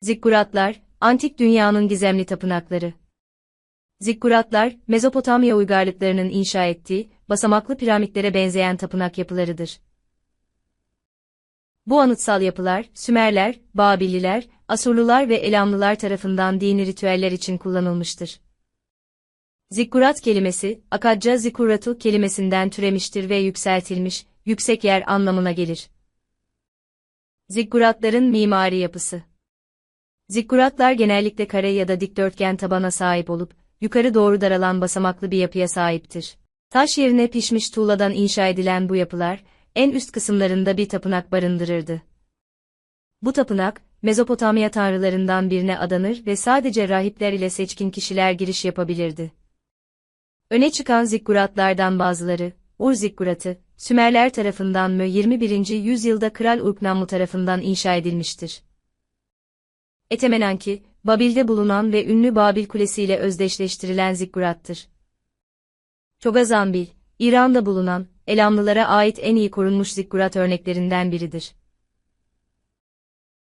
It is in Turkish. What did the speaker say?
Zikkuratlar, antik dünyanın gizemli tapınakları. Zikkuratlar, Mezopotamya uygarlıklarının inşa ettiği, basamaklı piramitlere benzeyen tapınak yapılarıdır. Bu anıtsal yapılar, Sümerler, Babilliler, Asurlular ve Elamlılar tarafından dini ritüeller için kullanılmıştır. Zikkurat kelimesi, Akadca zikurratu kelimesinden türemiştir ve yükseltilmiş, yüksek yer anlamına gelir. Zikkuratların mimari yapısı Zikkuratlar genellikle kare ya da dikdörtgen tabana sahip olup, yukarı doğru daralan basamaklı bir yapıya sahiptir. Taş yerine pişmiş tuğladan inşa edilen bu yapılar, en üst kısımlarında bir tapınak barındırırdı. Bu tapınak, Mezopotamya tanrılarından birine adanır ve sadece rahipler ile seçkin kişiler giriş yapabilirdi. Öne çıkan zikkuratlardan bazıları, Ur zikkuratı, Sümerler tarafından mı 21. yüzyılda Kral Urknamlı tarafından inşa edilmiştir. Etemenanki, Babil'de bulunan ve ünlü Babil Kulesi ile özdeşleştirilen zikkurattır. Çogazanbil, İran'da bulunan, Elamlılara ait en iyi korunmuş zikkurat örneklerinden biridir.